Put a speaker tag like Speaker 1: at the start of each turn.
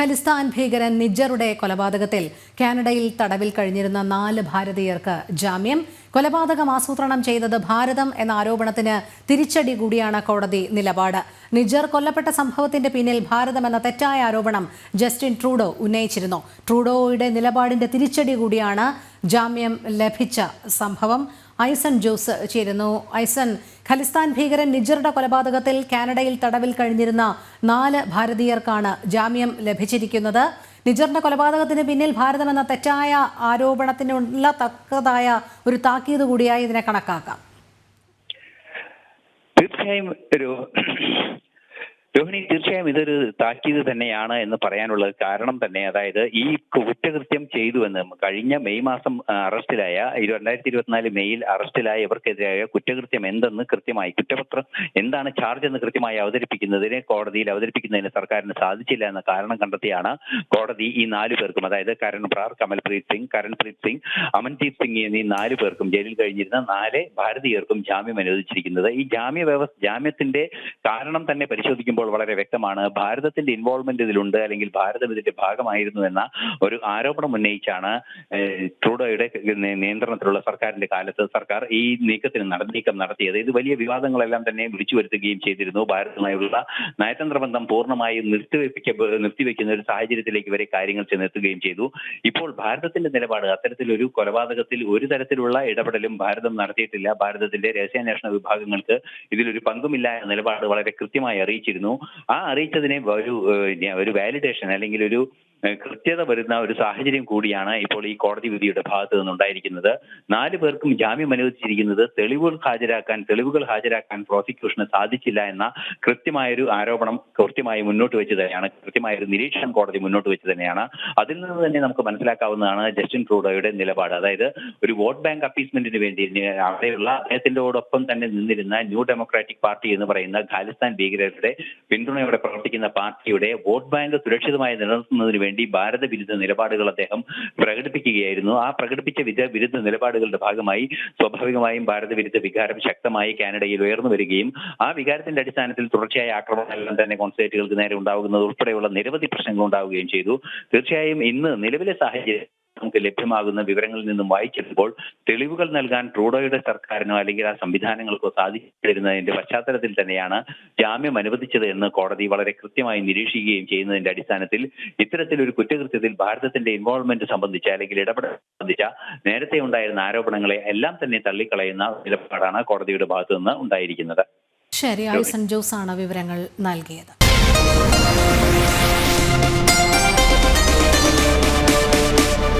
Speaker 1: ഖലിസ്ഥാൻ ഭീകരൻ നിജറുടെ കൊലപാതകത്തിൽ കാനഡയിൽ തടവിൽ കഴിഞ്ഞിരുന്ന നാല് ഭാരതീയർക്ക് ജാമ്യം. കൊലപാതകം ആസൂത്രണം ചെയ്തത് ഭാരതം എന്ന ആരോപണത്തിന് തിരിച്ചടി കൂടിയാണ് കോടതി നിലപാട്. നിജർ കൊല്ലപ്പെട്ട സംഭവത്തിന്റെ പിന്നിൽ ഭാരതം എന്ന തെറ്റായ ആരോപണം ജസ്റ്റിൻ ട്രൂഡോ ഉന്നയിച്ചിരുന്നു. ട്രൂഡോയുടെ നിലപാടിന്റെ തിരിച്ചടി കൂടിയാണ് ജാമ്യം ലഭിച്ച സംഭവം. ഐസൺ ജോസ് ചേരുന്നു. ഐസൺ ഖലിസ്ഥാൻ ഭീകരൻ നിജറുടെ കൊലപാതകത്തിൽ കാനഡയിൽ തടവിൽ കഴിഞ്ഞിരുന്ന നാല് ഭാരതീയർക്കാണ് ജാമ്യം ലഭിച്ചിരിക്കുന്നത്. നിജറിന്റെ കൊലപാതകത്തിന് പിന്നിൽ ഭാരതമെന്ന തെറ്റായ ആരോപണത്തിനുള്ള തക്കതായ ഒരു താക്കീത് കൂടിയായി ഇതിനെ കണക്കാക്കാം.
Speaker 2: തീർച്ചയായും ഒരു രോഹിണി തീർച്ചയായും ഇതൊരു താക്കീത് തന്നെയാണ് എന്ന് പറയാനുള്ള കാരണം തന്നെ അതായത് ഈ കുറ്റകൃത്യം ചെയ്തു എന്ന് കഴിഞ്ഞ മെയ് മാസം അറസ്റ്റിലായ രണ്ടായിരത്തി ഇരുപത്തിനാല് മെയ്യിൽ അറസ്റ്റിലായ ഇവർക്കെതിരായ കുറ്റകൃത്യം എന്തെന്ന് കൃത്യമായി കുറ്റപത്രം എന്താണ് ചാർജ് എന്ന് കൃത്യമായി അവതരിപ്പിക്കുന്നതിന് കോടതിയിൽ അവതരിപ്പിക്കുന്നതിന് സർക്കാരിന് സാധിച്ചില്ല എന്ന കാരണം കണ്ടെത്തിയാണ് കോടതി ഈ നാലു പേർക്കും അതായത് കരൺ പ്രാർ കമൽപ്രീത് സിംഗ് കരൺപ്രീത് സിംഗ് അമൻദീപ് സിംഗ് എന്നീ നാലു പേർക്കും ജയിലിൽ കഴിഞ്ഞിരുന്ന നാല് ഭാരതീയർക്കും ജാമ്യം അനുവദിച്ചിരിക്കുന്നത്. ഈ ജാമ്യ വ്യവസ്ഥ ജാമ്യത്തിന്റെ കാരണം തന്നെ പരിശോധിക്കുമ്പോൾ വളരെ വ്യക്തമാണ്. ഭാരതത്തിന്റെ ഇൻവോൾവ്മെന്റ് ഇതിലുണ്ട് അല്ലെങ്കിൽ ഭാരതം ഇതിന്റെ ഭാഗമായിരുന്നു എന്ന ഒരു ആരോപണം ഉന്നയിച്ചാണ് ട്രൂഡോയുടെ നിയന്ത്രണത്തിലുള്ള സർക്കാരിന്റെ കാലത്ത് സർക്കാർ ഈ നീക്കത്തിന് നീക്കം നടത്തിയത്. ഇത് വലിയ വിവാദങ്ങളെല്ലാം തന്നെ വിളിച്ചു വരുത്തുകയും ചെയ്തിരുന്നു. ഭാരതവുമായുള്ള നയതന്ത്ര ബന്ധം പൂർണമായും നിർത്തിവെപ്പിക്ക നിർത്തിവെക്കുന്ന ഒരു സാഹചര്യത്തിലേക്ക് വരെ കാര്യങ്ങൾ ചെന്നെത്തുകയും ചെയ്തു. ഇപ്പോൾ ഭാരതത്തിന്റെ നിലപാട് അത്തരത്തിലൊരു കൊലപാതകത്തിൽ ഒരു തരത്തിലുള്ള ഇടപെടലും ഭാരതം നടത്തിയിട്ടില്ല. ഭാരതത്തിന്റെ രഹസ്യാന്വേഷണ വിഭാഗങ്ങൾക്ക് ഇതിലൊരു പങ്കുമില്ല എന്ന നിലപാട് വളരെ കൃത്യമായി അറിയിച്ചിരുന്നു. ആ അറിയിച്ചതിനെ ഒരു ഒരു വാലിഡേഷൻ അല്ലെങ്കിൽ ഒരു കൃത്യത വരുന്ന ഒരു സാഹചര്യം കൂടിയാണ് ഇപ്പോൾ ഈ കോടതി വിധിയുടെ ഭാഗത്ത് നിന്നുണ്ടായിരിക്കുന്നത്. നാല് പേർക്കും ജാമ്യം അനുവദിച്ചിരിക്കുന്നത് തെളിവുകൾ ഹാജരാക്കാൻ തെളിവുകൾ ഹാജരാക്കാൻ പ്രോസിക്യൂഷന് സാധിച്ചില്ല എന്ന കൃത്യമായൊരു ആരോപണം കൃത്യമായി മുന്നോട്ട് വെച്ച് തന്നെയാണ് കൃത്യമായൊരു നിരീക്ഷണം കോടതി മുന്നോട്ട് വെച്ച് തന്നെയാണ് അതിൽ നിന്ന് തന്നെ നമുക്ക് മനസ്സിലാക്കാവുന്നതാണ് ജസ്റ്റിൻ ട്രൂഡോയുടെ നിലപാട്. അതായത് ഒരു വോട്ട് ബാങ്ക് അപ്പീസ്മെന്റിന് വേണ്ടി അവിടെയുള്ള അദ്ദേഹത്തിനോടൊപ്പം തന്നെ നിന്നിരുന്ന ന്യൂ ഡെമോക്രാറ്റിക് പാർട്ടി എന്ന് പറയുന്ന ഖാലിസ്ഥാൻ ഭീകരരുടെ പിന്തുണയോടെ പ്രവർത്തിക്കുന്ന പാർട്ടിയുടെ വോട്ട് ബാങ്ക് സുരക്ഷിതമായി നിലനിർത്തുന്നതിന് വേണ്ടി ഭാരത വിരുദ്ധ നിലപാടുകൾ അദ്ദേഹം പ്രകടിപ്പിക്കുകയായിരുന്നു. ആ പ്രകടിപ്പിച്ച വിരുദ്ധ നിലപാടുകളുടെ ഭാഗമായി സ്വാഭാവികമായും ഭാരത വിരുദ്ധ വികാരം ശക്തമായി കാനഡയിൽ ഉയർന്നു വരികയും ആ വികാരത്തിന്റെ അടിസ്ഥാനത്തിൽ തുടർച്ചയായ ആക്രമണങ്ങളെല്ലാം തന്നെ കോൺസേറ്റുകൾക്ക് നേരെ ഉണ്ടാകുന്നത് ഉൾപ്പെടെയുള്ള നിരവധി പ്രശ്നങ്ങൾ ഉണ്ടാവുകയും ചെയ്തു. തീർച്ചയായും ഇന്ന് നിലവിലെ സാഹചര്യം നമുക്ക് ലഭ്യമാകുന്ന വിവരങ്ങളിൽ നിന്നും വായിച്ചിരുമ്പോൾ തെളിവുകൾ നൽകാൻ ട്രൂഡോയുടെ സർക്കാരിനോ അല്ലെങ്കിൽ ആ സംവിധാനങ്ങൾക്കോ സാധിച്ചിരുന്നതിന്റെ പശ്ചാത്തലത്തിൽ തന്നെയാണ് ജാമ്യം അനുവദിച്ചത് എന്ന് കോടതി വളരെ കൃത്യമായി നിരീക്ഷിക്കുകയും ചെയ്യുന്നതിന്റെ അടിസ്ഥാനത്തിൽ ഇത്തരത്തിലൊരു കുറ്റകൃത്യത്തിൽ ഭാരതത്തിന്റെ ഇൻവോൾവ്മെന്റ് സംബന്ധിച്ച അല്ലെങ്കിൽ ഇടപെടൽ സംബന്ധിച്ച നേരത്തെ ഉണ്ടായിരുന്ന ആരോപണങ്ങളെ എല്ലാം തന്നെ തള്ളിക്കളയുന്ന നിലപാടാണ് കോടതിയുടെ ഭാഗത്തു നിന്ന് ഉണ്ടായിരിക്കുന്നത്.
Speaker 1: ശരി ആയുസൻ ജോസ് ആണ് വിവരങ്ങൾ നൽകിയത്.